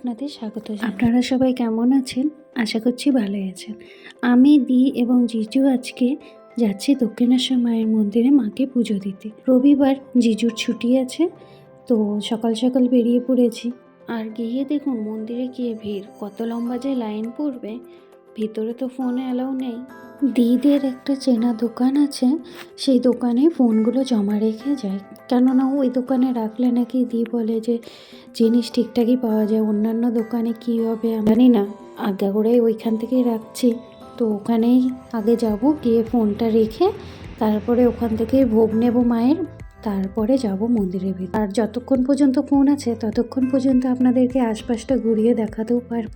আপনাদের স্বাগত আপনারা সবাই কেমন আছেন? আশা করছি ভালোই আছেন। আমি দি এবং জিজু আজকে যাচ্ছি দক্ষিণেশ্বর মায়ের মন্দিরে মাকে পুজো দিতে। রবিবার জিজুর ছুটি আছে, তো সকাল সকাল বেরিয়ে পড়েছি। আর গিয়ে দেখুন মন্দিরে গিয়ে ভিড়। কত লম্বা যে লাইন পড়বে ভিতরে তো ফোন অ্যালাউ নেই। দিদের একটা চেনা দোকান আছে, সেই দোকানে ফোনগুলো জমা রেখে যায়। কেননা ওই দোকানে রাখলে নাকি দি বলে যে, জিনিস ঠিকঠাকই পাওয়া যায়, অন্যান্য দোকানে কী হবে জানি না। আজ্ঞা করে ওইখান থেকেই রাখছি। তো ওখানেই আগে যাব, গিয়ে ফোনটা রেখে তারপরে ওখান থেকে ভোগ নেব মায়ের, তারপরে যাব মন্দিরের ভিতর। আর যতক্ষণ পর্যন্ত ফোন আছে, ততক্ষণ পর্যন্ত আপনাদেরকে আশপাশটা ঘুরিয়ে দেখাতেও পারব।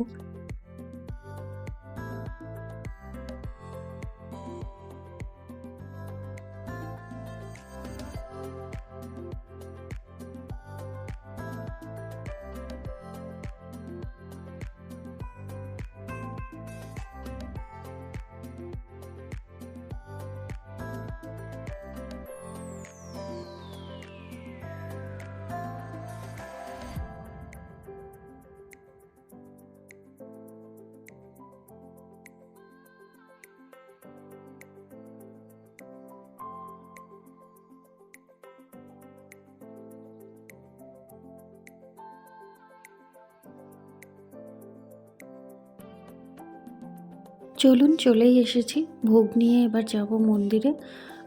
চলুন চলেই এসেছি। ভোগ নিয়ে এবার যাব মন্দিরে।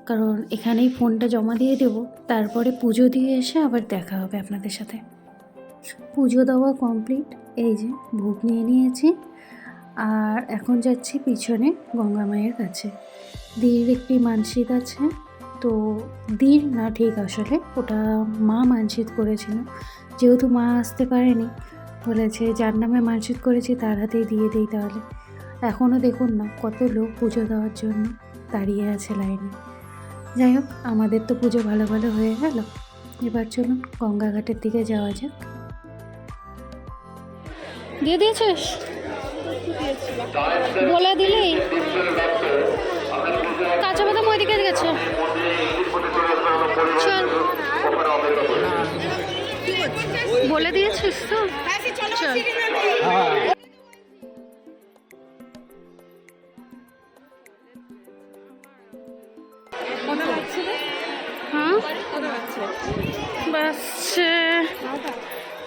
কারণ এখানেই ফোনটা জমা দিয়ে দেব। তারপরে পুজো দিয়ে এসে আবার দেখা হবে আপনাদের সাথে। পুজো দেওয়া কমপ্লিট। এই যে ভোগ নিয়ে নিয়েছি। আর এখন যাচ্ছি পিছনে গঙ্গা মায়ের কাছে। দীর একটি মানসিক আছে। তো দীর না ঠিক আসলে, ওটা মা মানসিক করেছিল। যেহেতু মা আসতে পারেনি, বলেছে যার নামে মানসিক করেছি তার হাতেই দিয়ে দিই তাহলে। এখনও দেখুন না কত লোক পুজো দেওয়ার জন্য দাঁড়িয়ে আছে লাইনে। যাই হোক আমাদের তো পুজো ভালো ভালো হয়ে গেল। এবার চলুন গঙ্গাঘাটের দিকে যাওয়া যাক। দিয়ে দিয়েছিস? বলে দিলি? কাঁচা বাদাম ওইদিকে গেছে চল। বলে দিয়েছিস তো? চল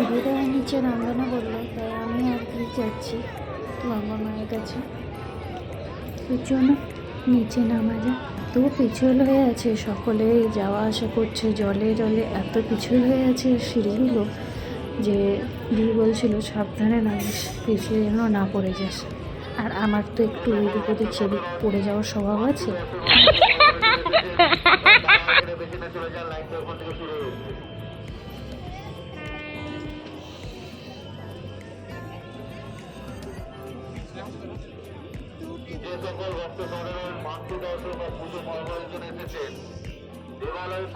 দিদা নিচে নামবে না বলল তাই আমি আর কি যাচ্ছি গঙ্গা মায়ের কাছে। জন্য নিচে নামা যায় তো পিছল হয়ে আছে সকলে যাওয়া আসা করছে জলে জলে এত পিছল হয়ে আছে সিঁড়িগুলো যে দি বলছিল সাবধানে নামিস পিছিয়ে যেন না পড়ে যাস। আর আমার তো একটু এদিক ওদিক সেদিক পড়ে যাওয়ার স্বভাব আছে? সকল মাতৃ বা পুজো জন্য এসেছেন দেবালয়ে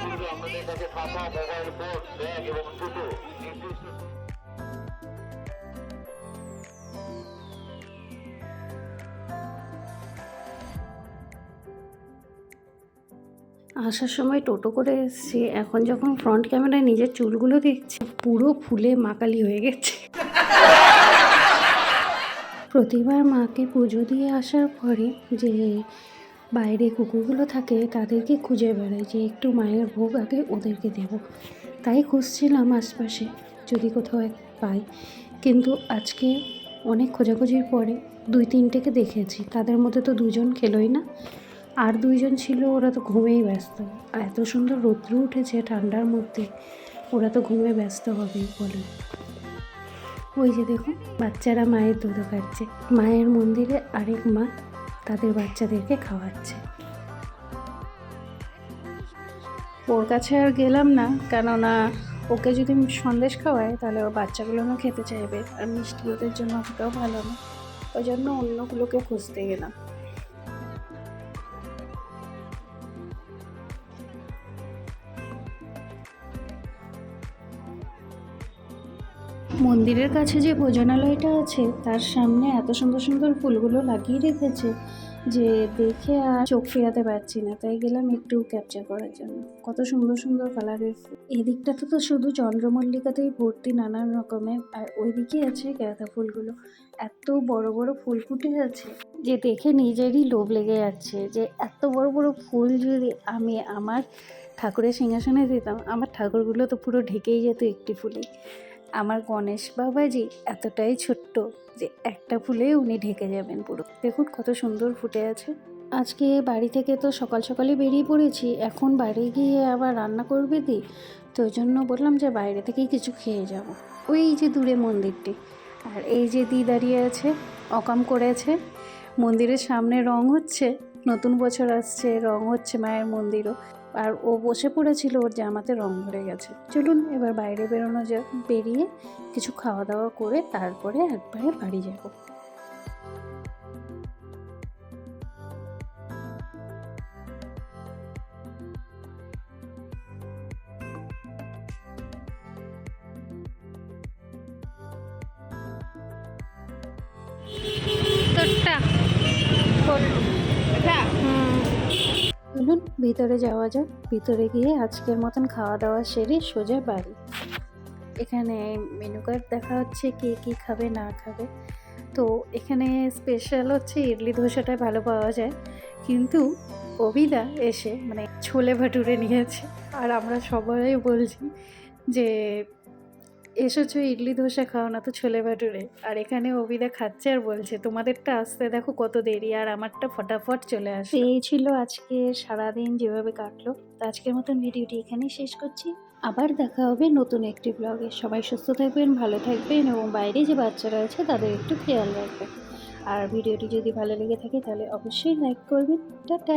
পূর্বে আপনাদের কাছে মোবাইল ফোন, ব্যাগ এবং আসার সময় টোটো করে এসেছি। এখন যখন ফ্রন্ট ক্যামেরায় নিজের চুলগুলো দেখছি, পুরো ফুলে মাকালি হয়ে গেছে। প্রতিবার মাকে পুজো দিয়ে আসার পরে যে বাইরে কুকুরগুলো থাকে, তাদেরকে খুঁজে বেড়াই যে একটু মায়ের ভোগ আগে ওদেরকে দেব। তাই খুঁজছিলাম আশপাশে, যদি কোথাও এক পাই। কিন্তু আজকে অনেক খোঁজাখুঁজির পরে দুই তিনটেকে দেখেছি। তাদের মধ্যে তো দুজন খেলোই না, আর দুইজন ছিল ওরা তো ঘুমেই ব্যস্ত। আর এত সুন্দর রৌদ্র উঠেছে ঠান্ডার মধ্যে, ওরা তো ঘুমে ব্যস্ত হবেই বলে। ওই যে দেখুন, বাচ্চারা মায়ের দুধ খাচ্ছে। মায়ের মন্দিরে আরেক মা তাদের বাচ্চাদেরকে খাওয়াচ্ছে। ওর কাছে আর গেলাম না, কেননা ওকে যদি সন্দেশ খাওয়ায়, তাহলে ওর বাচ্চাগুলো খেতে চাইবে। আর মিষ্টি ওদের জন্য অতটাও ভালো না। ওই জন্য অন্যগুলোকে খুঁজতে গেলাম। মন্দিরের কাছে যে ভোজনালয়টা আছে, তার সামনে এত সুন্দর সুন্দর ফুলগুলো লাগিয়ে রেখেছে যে দেখে আর চোখ ফেরাতে পারছি না। তাই গেলাম একটু ক্যাপচার করার জন্য। কত সুন্দর সুন্দর কালারের ফুল। এদিকটাতে তো শুধু চন্দ্রমল্লিকাতেই ভর্তি নানান রকমের, আর ওইদিকে আছে গাঁদা ফুলগুলো। এত বড় বড় ফুল ফুটে আছে যে দেখে নিজেরই লোভ লেগে যাচ্ছে যে এত বড় বড় ফুল যদি আমি আমার ঠাকুরের সিংহাসনে দিতাম, আমার ঠাকুরগুলো তো পুরো ঢেকেই যেত একটি ফুলেই। আমার গণেশ বাবাজি এতটাই ছোট্ট যে একটা ফুলে উনি ঢেকে যাবেন পুরো। দেখুন কত সুন্দর ফুটে আছে। আজকে বাড়ি থেকে তো সকাল সকালে বেরিয়ে পড়েছি এখন বাড়ি গিয়ে আবার রান্না করবে দি। তো ওই জন্য বললাম যে বাইরে থেকেই কিছু খেয়ে যাব। ওই যে দূরে মন্দিরটি। আর এই যে দি দাঁড়িয়ে আছে অকাম করেছে। মন্দিরের সামনে রং হচ্ছে নতুন বছর আসছে রং হচ্ছে মায়ের মন্দিরও। আর ও বসে পড়েছিল ওর জামাতে রং ভরে গেছে। চলুন এবার বাইরে বেরোনো যাক। বেরিয়ে কিছু খাওয়া দাওয়া করে তারপরে একবারে বাড়ি যাব। চলুন, ভিতরে যাওয়া যাক। ভিতরে গিয়ে আজকের মতন খাওয়া দাওয়া সেরে সোজা বাড়ি। এখানে মেনু কার্ড দেখা হচ্ছে কে কী খাবে, না খাবে। তো এখানে স্পেশাল হচ্ছে ইডলি ধোসাটা ভালো পাওয়া যায়। কিন্তু অভিদা এসে মানে ছোলে ভাটুরে নিয়েছে। আর আমরা সবাই বলছি যে এসেছ ইডলি ধোসা খাও না তো ছোলে ভাটুরে। আর এখানে অভিদা খাচ্ছে আর বলছে, তোমাদেরটা আসতে দেখো কত দেরি, আর আমারটা ফটাফট চলে আসে। এই ছিল আজকে সারাদিন যেভাবে কাটলো। তো আজকের মতন ভিডিওটি এখানেই শেষ করছি। আবার দেখা হবে নতুন একটি ব্লগে সবাই সুস্থ থাকবেন, ভালো থাকবেন এবং বাইরে যে বাচ্চারা আছে তাদের একটু খেয়াল রাখবেন। আর ভিডিওটি যদি ভালো লেগে থাকে তাহলে অবশ্যই লাইক করবেন। টাটা!